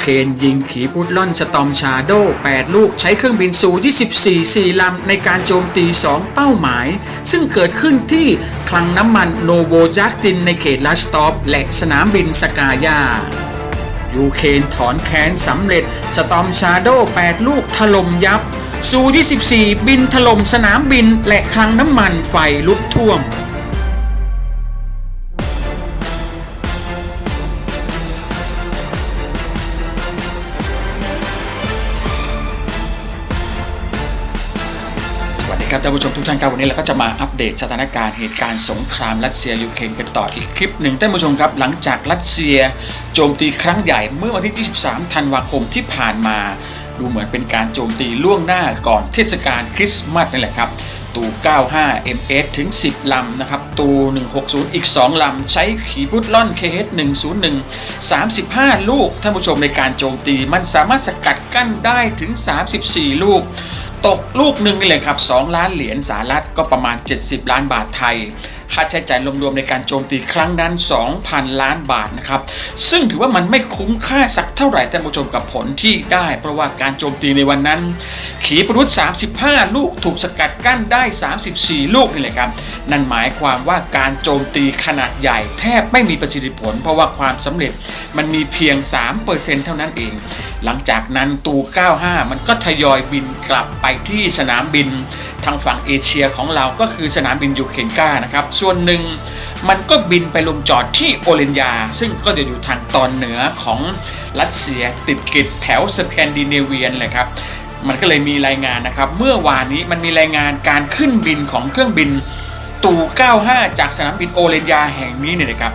เครนยิงขีปนาวุธล่อนสตอมชาโด 8 ลูกใช้เครื่องบินซู24 4 ลำในการโจมตี 2 เป้าหมาย ซึ่งเกิดขึ้นที่คลังน้ำมันโนโวจักตินในเขตลาสตอปและสนามบินสกายายูเครนถอนแค้นสำเร็จสตอมชาโด 8 ลูกถล่มยับซู24 บินถล่มสนามบินและคลังน้ำมันไฟลุกท่วม ครับท่านผู้ชมทุกท่านครับวันนี้เราก็จะมาอัปเดตสถานการณ์เหตุการณ์สงครามรัสเซียยูเครนกันต่ออีกคลิปหนึ่งท่านผู้ชมครับหลังจากรัสเซียโจมตีครั้งใหญ่เมื่อวันที่ 23 ธันวาคมที่ผ่านมา ดูเหมือนเป็นการโจมตีล่วงหน้าก่อนเทศกาลคริสต์มาสนี่แหละครับตู 95 MS ถึง 10 ลำนะครับ ตู 160 อีก 2 ลำ ใช้ขีปนาวุธล่อน KH 101 35 ลูก ท่านผู้ชมในการโจมตีมันสามารถสกัดกั้นได้ถึง 34 ลูก ตกลูกหนึ่งนี่เลยครับ 2 ล้านเหรียญสหรัฐก็ประมาณ 70 ล้านบาทไทย ค่าใช้จ่ายรวมๆในการโจมตีครั้งนั้น 2,000 ล้านบาทนะครับซึ่งถือว่ามันไม่คุ้มค่าสักเท่าไหร่ท่านผู้ชมกับผลที่ได้ เพราะว่าการโจมตีในวันนั้น ขีปนาวุธ 35 ลูกถูกสกัดกั้นได้ 34 ลูกนี่แหละครับ นั่นหมายความว่าการโจมตีขนาดใหญ่แทบไม่มีประสิทธิผล เพราะว่าความสำเร็จมันมีเพียง 3%เท่านั้นเอง หลังจากนั้นตู 95 มันก็ทยอยบินกลับไปที่สนามบินทางฝั่งเอเชียของเราก็คือสนามบินยูเครนกานะครับส่วนหนึ่งมันก็บินไปลงจอดที่โอเลนยา ซึ่งก็จะอยู่ทางตอนเหนือของรัสเซียติดกิดแถวสแกนดิเนเวียนเลยครับ มันก็เลยมีรายงานนะครับ เมื่อวานนี้มันมีรายงานการขึ้นบินของเครื่องบินตู95 จากสนามบินโอเลนยาแห่งนี้เนี่ยนะครับ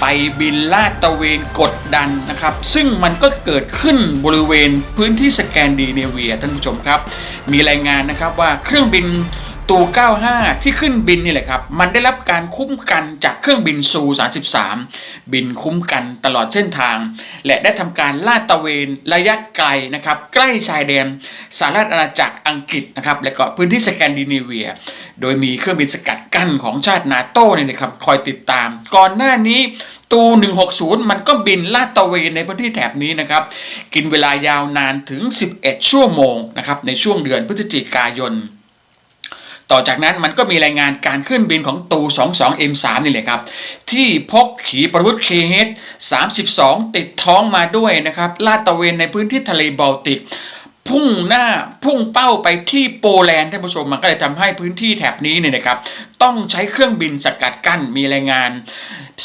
ไปบินลาดตระเวนกดดันนะครับ ซึ่งมันก็เกิดขึ้นบริเวณพื้นที่สแกนดิเนเวียท่านผู้ชมครับ มีรายงานนะครับว่าเครื่องบิน ตู 95 ที่ขึ้นบินนี่แหละครับ มันได้รับการคุ้มกันจากเครื่องบินซู 33 บินคุ้มกันตลอดเส้นทาง และได้ทำการลาดตระเวนระยะไกลนะครับ ใกล้ชายแดนสหรัฐอาณาจักรอังกฤษนะครับ และก็พื้นที่สแกนดิเนเวีย โดยมีเครื่องบินสกัดกั้นของชาตินาโต้เนี่ยนะครับคอยติดตาม ก่อนหน้านี้ตู 160 มันก็บินลาดตระเวนในพื้นที่แถบนี้นะครับ กินเวลายาวนานถึง 11 ชั่วโมงนะครับในช่วงเดือนพฤศจิกายน ต่อจากนั้นมันก็มีรายงานการขึ้นบินของตู 22 M3 นี่แหละครับ ที่พกขีปนาวุธ KH 32 ติดท้องมาด้วยนะครับ ลาดตระเวนในพื้นที่ทะเลบอลติก พุ่งหน้าพุ่งเป้าไปที่โปแลนด์ท่านผู้ชมมันก็เลยทำให้พื้นที่แถบนี้เนี่ยนะครับ ต้องใช้เครื่องบินสกัดกั้นมีรายงาน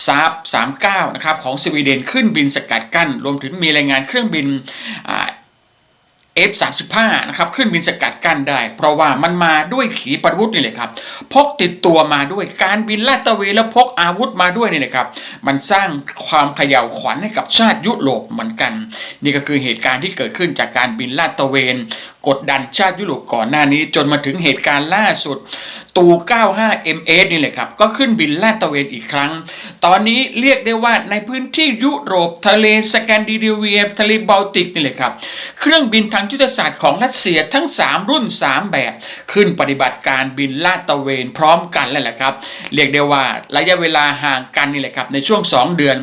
ซาบ39 นะครับของสวีเดนขึ้นบินสกัดกั้น รวมถึงมีรายงานเครื่องบินอ่า F35 นะครับขึ้นบินสกัดกั้นได้ เพราะว่ามันมาด้วยขีปนาวุธนี่แหละครับพกติดตัวมาด้วยการบินลาดตระเวนแล้วพกอาวุธมาด้วยนี่แหละครับมันสร้างความเขย่าวขวัญให้กับชาติยุโรปเหมือนกัน นี่ก็คือเหตุการณ์ที่เกิดขึ้นจากการบินลาดตระเวน กดดันชาติยุโรปก่อนหน้านี้ จนมาถึงเหตุการณ์ล่าสุดตู 95 MS นี่แหละครับก็ขึ้นบินลาดตระเวนอีกครั้ง ตอนนี้เรียกได้ว่าในพื้นที่ยุโรปทะเลสแกนดิเนเวียทะเลบอลติกนี่แหละครับเครื่องบินทางยุทธศาสตร์ของรัสเซียทั้ง 3 รุ่น 3 แบบ ขึ้นปฏิบัติการบินลาดตระเวนพร้อมกันแล้วแหละครับเรียกได้ว่าระยะเวลาห่างกันนี่แหละครับในช่วง 2 เดือน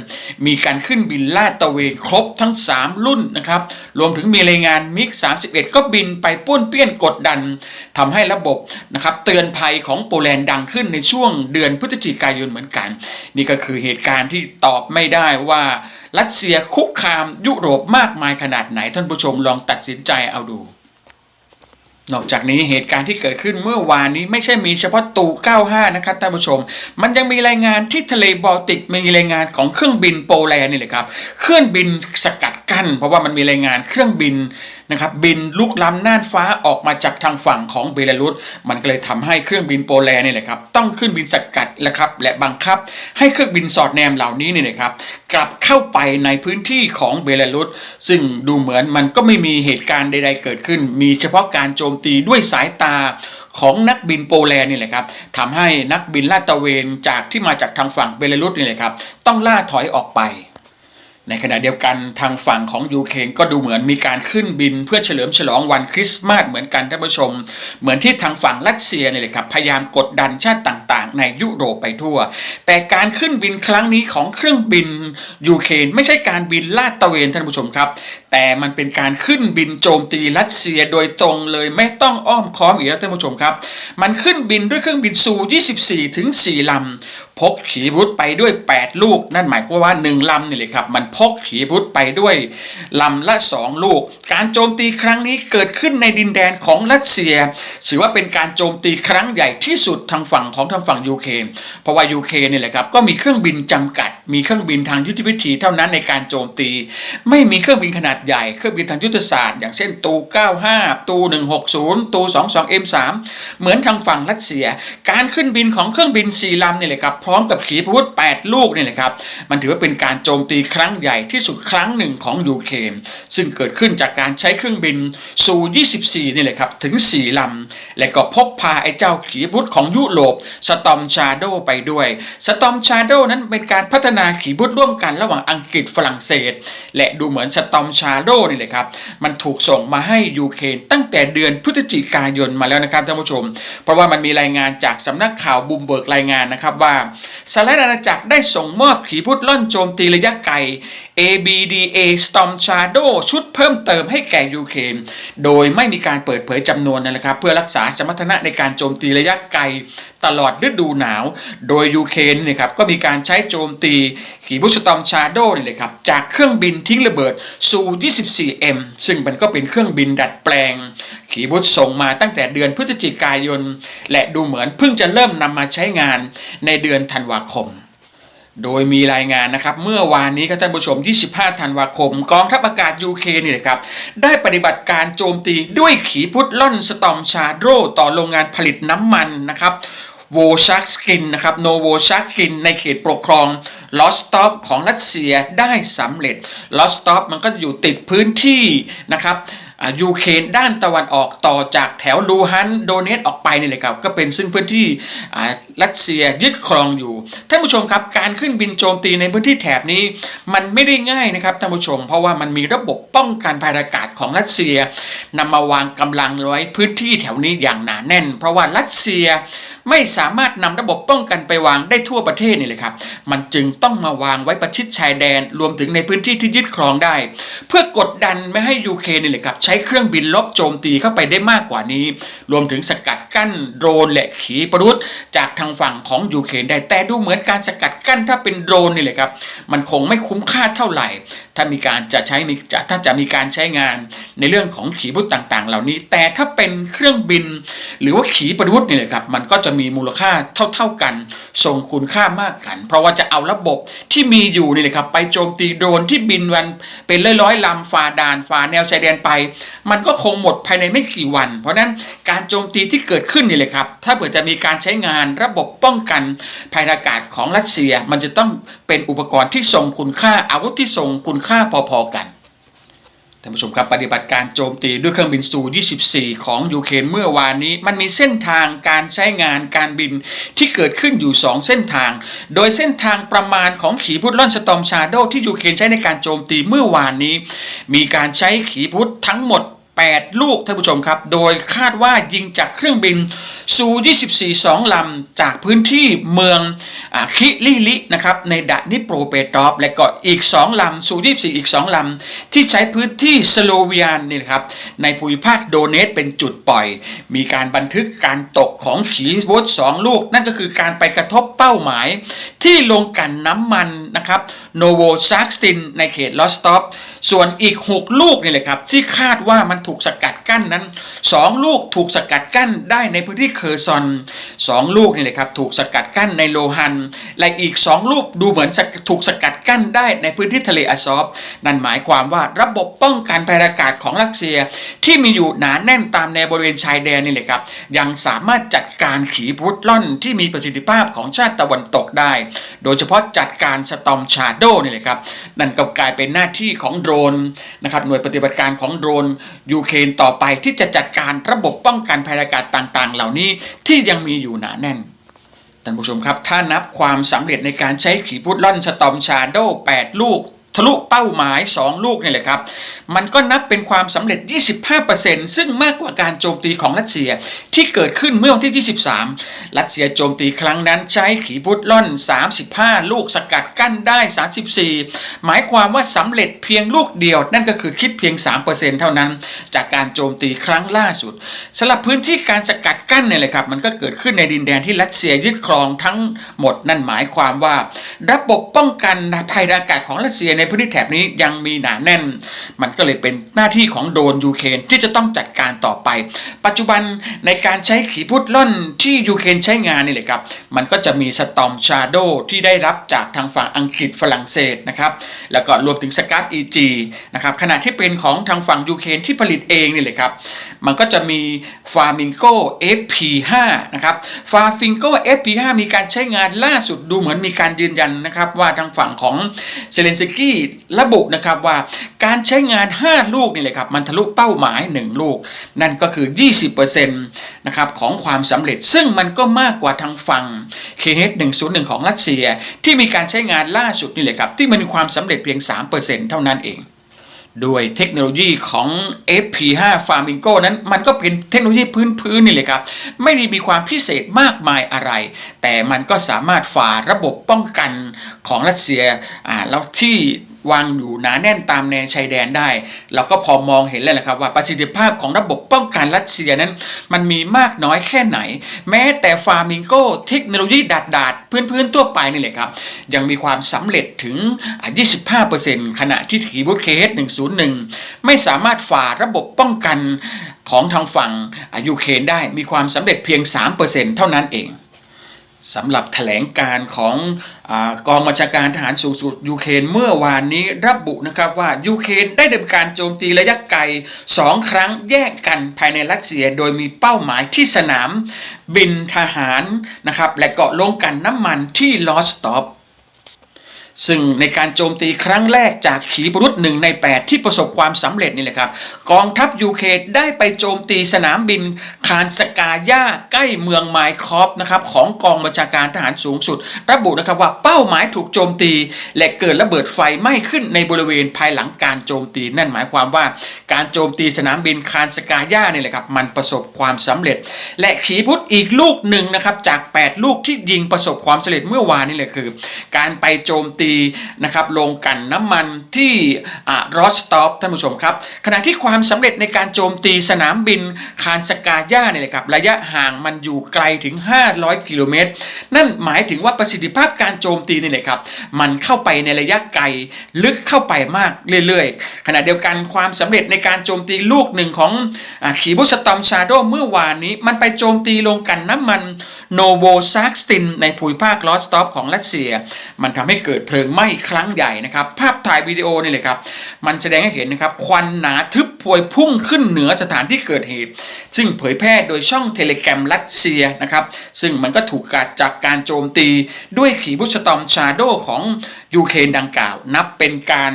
มีการขึ้นบินลาดตระเวนครบทั้ง 3 รุ่นนะครับรวมถึงมีรายงานมิก 31 ก็บินไปป้วนเปี้ยนกดดันทำให้ระบบนะครับเตือนภัยของโปแลนด์ดังขึ้นในช่วงเดือนพฤศจิกายนเหมือนกัน นี่ก็คือเหตุการณ์ที่ตอบไม่ได้ว่า รัสเซียคุกคามยุโรปมากมายขนาดไหนท่านผู้ชมลองตัดสินใจเอาดู นอกจากนี้เหตุการณ์ที่เกิดขึ้นเมื่อวานนี้ไม่ใช่มีเฉพาะตู 95 นะครับท่านผู้ชม มันยังมีรายงานที่ทะเลบอลติกมีรายงานของเครื่องบินโปแลนด์นี่แหละครับ เครื่องบินสกัดกั้นเพราะว่ามันมีรายงานเครื่องบิน นะครับบินลุกล้ำน่านฟ้าออกมาจากทางฝั่งของเบลารุสมันก็เลยทำให้เครื่องบินโปแลนด์นี่แหละครับต้องขึ้นบินสกัดและครับและบังคับ ให้เครื่องบินสอดแนมเหล่านี้นี่นะครับกลับเข้าไปในพื้นที่ของเบลารุสซึ่งดูเหมือนมันก็ไม่มีเหตุการณ์ใด ๆ เกิดขึ้น มีเฉพาะการโจมตีด้วยสายตาของนักบินโปแลนด์นี่แหละครับทำให้นักบินลาดตระเวนจากที่มาจากทางฝั่งเบลารุสนี่แหละครับต้องล่าถอยออกไป ในขณะเดียวกันทางฝั่งของยูเครนก็ดูเหมือนมีการขึ้นบินเพื่อเฉลิมฉลองวันคริสต์มาสเหมือนกันท่านผู้ชม เหมือนที่ทางฝั่งรัสเซียเนี่ยเลยครับพยายามกดดันชาติต่าง ๆ ในยุโรปไปทั่ว แต่การขึ้นบินครั้งนี้ของเครื่องบินยูเครนไม่ใช่การบินลาดตระเวนท่านผู้ชมครับ แต่มันเป็นการขึ้นบินโจมตีรัสเซียโดยตรงเลยไม่ต้องอ้อมค้อมอีกแล้วท่านผู้ชมครับ มันขึ้นบินด้วยเครื่องบินซู 24 ถึง 4 ลำ พกขีปนาวุธไปด้วย 8 ลูก นั่นหมายความว่า 1ลำนี่เลยครับ มันพกขีปนาวุธไปด้วยลำละ 2 ลูก การโจมตีครั้งนี้เกิดขึ้นในดินแดนของรัสเซียถือว่าเป็นการโจมตีครั้งใหญ่ที่สุดทางฝั่งของทางฝั่งยูเครนเพราะว่ายูเครนนี่แหละครับก็มีเครื่องบินจำกัด มีเครื่องบินทางยุทธวิธีเท่านั้นในการโจมตี ไม่มีเครื่องบินขนาดใหญ่เครื่องบินทางยุทธศาสตร์ อย่างเช่นตู95ตู160ตู22 M3 เหมือนทางฝั่งรัสเซีย การขึ้นบินของเครื่องบินสี่ลำนี่แหละครับร้อมกับขีปนาวุธ 8 ลูกนี่แหละครับ มันถือว่าเป็นการโจมตีครั้งใหญ่ที่สุดครั้งหนึ่งของยูเครนซึ่งเกิดขึ้นจากการใช้เครื่องบินซู24นี่แหละครับถึง 4 ลำ และก็พกพาไอ้เจ้าขีปนาวุธของยุโรปสตอมชาโดไปด้วยสตอมชาโดนั้นเป็นการพัฒนาขีปนาวุธร่วมกันระหว่างอังกฤษฝรั่งเศส และดูเหมือนสตอมชาโดนี่แหละครับมันถูกส่งมาให้ยูเครนตั้งแต่เดือนพฤศจิกายนมาแล้วนะครับท่านผู้ชม เพราะว่ามันมีรายงานจากสำนักข่าวบูมเบิร์กรายงานนะครับว่าสหรัฐอาณาจักรได้ส่งมอบขีปนาวุธล่อนโจมตีระยะไกล ABDA Storm Shadow ชุดเพิ่มเติมให้แก่ยูเครนโดยไม่มีการเปิดเผยจำนวนนะครับ เพื่อรักษาสมรรถนะในการโจมตีระยะไกลตลอดฤดูหนาว โดยยูเครนนี่ครับก็มีการใช้โจมตีขีปนาวุธ Storm Shadow นี่เลยครับจากเครื่องบินทิ้งระเบิดซู 24M ซึ่งมันก็เป็นเครื่องบินดัดแปลง ขีปนาวุธส่งมาตั้งแต่เดือนพฤศจิกายน และดูเหมือนเพิ่งจะเริ่มนำมาใช้งานในเดือนธันวาคม โดยมีรายงานนะครับเมื่อวานนี้ครับท่านผู้ชม25ธันวาคม กองทัพอากาศยูเคนี่แหละครับได้ปฏิบัติการโจมตีด้วยขีปนาวุธล่อนสตอมชาโดต่อโรงงานผลิตน้ำมันนะครับโวชักสกินนะครับโนโวชักสกินในเขตปกครองลอสตอปของรัสเซียได้สำเร็จลอสตอปมันก็อยู่ติดพื้นที่นะครับ ยูเครนด้านตะวันออกต่อจากแถวลูฮันโดเนตออกไปนี่แหละครับก็เป็นซึ่งพื้นที่อ่ารัสเซียยึดครองอยู่ท่านผู้ชมครับการขึ้นบินโจมตีในพื้นที่แถบนี้ มันไม่ได้ง่ายนะครับท่านผู้ชม เพราะว่ามันมีระบบป้องกันภัยอากาศของรัสเซียนำมาวางกำลังไว้พื้นที่แถวนี้อย่างหนาแน่น เพราะว่ารัสเซียไม่สามารถนำระบบป้องกันไปวางได้ทั่วประเทศนี่เลยครับ มันจึงต้องมาวางไว้ประชิดชายแดน รวมถึงในพื้นที่ที่ยึดครองได้ เพื่อกดดันไม่ให้ยูเครนนี่เลยครับช้เครื่องบินลบโจมตีเข้าไปได้มากกว่านี้ รวมถึงสกัดกั้นโดรนและขีปนาวุธจากทางฝั่งของยูเครนได้แต่ดูเหมือนการสกัดกั้นถ้าเป็นโดรนนี่เลยครับ มันคงไม่คุ้มค่าเท่าไหร่ ถ้ามีการจะใช้มีจะถ้าจะมีการใช้งานในเรื่องของขีปนาวุธต่าง ๆ เหล่านี้ แต่ถ้าเป็นเครื่องบิน หรือว่าขีปนาวุธนี่เลยครับ มันก็จะมีมูลค่าเท่า ๆกันทรงคุณค่ามากกัน เพราะว่าจะเอาระบบที่มีอยู่นี่เลยครับ ไปโจมตีโดรนที่บินวันเป็นร้อยๆลำฝ่าด่านฝ่าแนวชายแดนไปมันก็คงหมดภายในไม่กี่วัน เพราะนั้นการโจมตีที่เกิดขึ้นนี่เลยครับ ถ้าเผื่อจะมีการใช้งานระบบป้องกันภัยอากาศของรัสเซีย มันจะต้องเป็นอุปกรณ์ที่ทรงคุณค่าอาวุธที่ทรงคุณค่าพอๆกันานผู้ชมครับปฏิบัติการโจมตีด้วยเครื่องบินซู24 ของยูเครนเมื่อวานนี้ มันมีเส้นทางการใช้งานการบินที่เกิดขึ้นอยู่ 2 เส้นทาง โดยเส้นทางประมาณของขีพุทธล่อนสตอมชาโดที่ยูเครนใช้ในการโจมตีเมื่อวานนี้ มีการใช้ขีพุทธทั้งหมด 8 ลูกท่านผู้ชมครับ โดยคาดว่ายิงจากเครื่องบินซู24 2 ลำ จากพื้นที่เมืองอคิลิลินะครับในดานิโปรเปตรอฟและก็อีก 2 ลำซู24 อีก 2 ลำ ที่ใช้พื้นที่สโลเวียนนี่นะครับในภูมิภาคโดเนตเป็นจุดปล่อย มีการบันทึกการตกของขีปนาวุธ2ลูก นั่นก็คือการไปกระทบเป้าหมาย ที่ลงกันน้ำมันนะครับโนโวซักสตินในเขตลอสตอปส่วนอีก 6 ลูกนี่แหละครับที่คาดว่ามันถูกสกัดกั้นนั้น 2 ลูกถูกสกัดกั้นได้ในพื้นที่เคอร์ซอน 2 ลูกนี่แหละครับถูกสกัดกั้นในโลฮัน และอีก 2 ลูกดูเหมือนถูกสกัดกั้นได้ในพื้นที่ทะเลอาซอฟนั่นหมายความว่าระบบป้องกันภัยอากาศของรัสเซีย ที่มีอยู่หนาแน่นตามแนวบริเวณชายแดนนี่แหละครับยังสามารถจัดการขีปวุธล่อนที่มีประสิทธิภาพของชาติตะวันตกได้ โดยเฉพาะจัดการสตอมชาโดนี่แหละครับนั่นก็กลายเป็นหน้าที่ของโดรนนะครับหน่วยปฏิบัติการของโดรนยูเครนต่อไปที่จะจัดการระบบป้องกันภัยอากาศต่างๆ เหล่านี้ที่ยังมีอยู่หนาแน่นท่านผู้ชมครับ ถ้านับความสำเร็จในการใช้ขีปนาวุธล่อนสตอมชาโด 8 ลูก ทะลุเป้าหมาย 2 ลูกนี่แหละครับ มันก็นับเป็นความสำเร็จ 25%ซึ่งมากกว่าการโจมตีของรัสเซียที่เกิดขึ้นเมื่อวันที่ 23 รัสเซียโจมตีครั้งนั้นใช้ขีพุทล่อน 35 ลูกสกัดกั้นได้ 34 หมายความว่าสำเร็จเพียงลูกเดียว นั่นก็คือคิดเพียง 3%เท่านั้น จากการโจมตีครั้งล่าสุดสำหรับพื้นที่การสกัดกั้นเนี่ยแหละครับ มันก็เกิดขึ้นในดินแดนที่รัสเซียยึดครองทั้งหมดนั่นหมายความว่า ระบบป้องกันภัยอากาศของรัสเซียในพื้นที่แถบนี้ยังมีหนาแน่น มันก็เลยเป็นหน้าที่ของโดนยูเครนที่จะต้องจัดการต่อไป ปัจจุบันในการใช้ขีพุทล่อนที่ยูเครนใช้งานนี่แหละครับ มันก็จะมีสตอมชาโดที่ได้รับจากทางฝั่งอังกฤษฝรั่งเศสนะครับ แล้วก็รวมถึงสกัด EG นะครับขณะที่เป็นของทางฝั่งยูเครนที่ผลิตเองนี่แหละครับ มันก็จะมี Flamingo FP5 นะครับ Flamingo FP5 มีการใช้งานล่าสุดดูเหมือนมีการยืนยันนะครับว่าทางฝั่งของเซเลนสกี้ระบุนะครับว่าการใช้งาน 5 ลูกนี่แหละครับมันทะลุเป้าหมาย 1 ลูก นั่นก็คือ 20%นะครับของความสำเร็จซึ่งมันก็มากกว่าทางฝั่ง KH101 ของรัสเซีย ที่มีการใช้งานล่าสุดนี่แหละครับที่มันมีความสำเร็จเพียง 3%เท่านั้นเอง ด้วยเทคโนโลยีของ FP5 Flamingo นั้นมันก็เป็นเทคโนโลยีพื้นๆนี่เลยครับ ไม่ได้มีความพิเศษมากมายอะไร แต่มันก็สามารถฝ่าระบบป้องกันของรัสเซียอ่าแล้วที่วางอยู่หนาแน่นตามแนวชายแดนได้ เราก็พอมองเห็นแล้วนะครับว่าประสิทธิภาพของระบบป้องกันรัสเซียนั้น มันมีมากน้อยแค่ไหน แม้แต่ฟาร์มิงโกเทคโนโลยีดาดดาดพื้นๆทั่วไปนี่แหละครับ ยังมีความสำเร็จถึง 25%ขณะที่ขีบุตเคส101 ไม่สามารถฝ่าระบบป้องกันของทางฝั่งยูเครนได้มีความสำเร็จเพียง 3%เท่านั้นเอง สำหรับแถลงการของอกองบัญชาการทหารสูงสุดยูเครนเมื่อวานนี้ระบุนะครับว่ายูเครนได้ดำเนินการโจมตีระยะไกล2ครั้งแยกกันภายในรัสเซีย โดยมีเป้าหมายที่สนามบินทหารนะครับและเกาะลงกันน้ำมันที่ลอสตอป ซึ่งในการโจมตีครั้งแรกจากขีปรุษหนึ่งใน 8 ที่ประสบความสำเร็จนี่แหละครับ กองทัพยูเครนได้ไปโจมตีสนามบินคานสกาย่าใกล้เมืองไมคอฟนะครับของกองบัญชาการทหารสูงสุด ระบุนะครับว่าเป้าหมายถูกโจมตี และเกิดระเบิดไฟไหม้ขึ้นในบริเวณภายหลังการโจมตี นั่นหมายความว่าการโจมตีสนามบินคานสกาย่านี่แหละครับมันประสบความสำเร็จ และขีพุธอีกลูกหนึ่งนะครับจาก 8 ลูกที่ยิงประสบความสำเร็จเมื่อวานนี่แหละคือ การไปโจมตีนะครับลงกันน้ำมันที่รอสตอปท่านผู้ชมครับ ขณะที่ความสำเร็จในการโจมตีสนามบินคานสกาย่าเนี่ยแหละครับระยะห่างมันอยู่ไกลถึง 500 กิโลเมตร นั่นหมายถึงว่าประสิทธิภาพการโจมตีนี่แหละครับ มันเข้าไปในระยะไกลลึกเข้าไปมากเรื่อยๆ ขณะเดียวกันความสำเร็จในการโจมตีลูกหนึ่งของอขีบุสตอมชาโดเมื่อวานนี้ มันไปโจมตีลงกันน้ำมันโนโวซักสตินในภูมิภาคลอสตอปของรัสเซีย มันทำให้เกิดเพลิงไหม้ครั้งใหญ่นะครับ ภาพถ่ายวิดีโอนี่เลยครับ มันแสดงให้เห็นนะครับ ควันหนาทึบพวยพุ่งขึ้นเหนือสถานที่เกิดเหตุ ซึ่งเผยแพร่โดยช่องเทเลแกรมรัสเซียนะครับ ซึ่งมันก็ถูกกัดจากการโจมตีด้วยขีบุสตอมชาโดของยูเครนดังกล่าว นับเป็นการ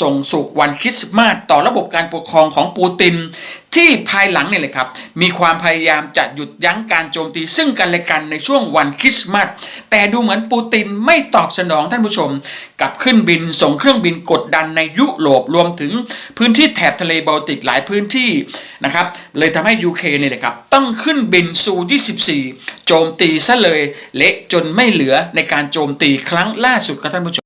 ส่งสุขวันคริสต์มาสต่อระบบการปกครองของปูติน ที่ภายหลังเนี่ยเลยครับ มีความพยายามจะหยุดยั้งการโจมตีซึ่งกันและกันในช่วงวันคริสต์มาสแต่ดูเหมือนปูตินไม่ตอบสนองท่านผู้ชม กับขึ้นบินส่งเครื่องบินกดดันในยุโรปรวมถึงพื้นที่แถบทะเลบอลติกหลายพื้นที่นะครับเลยทำให้ยูเครนเนี่ยเลยครับต้องขึ้นบินซู24 โจมตีซะเลย เละจนไม่เหลือในการโจมตีครั้งล่าสุดครับท่านผู้ชม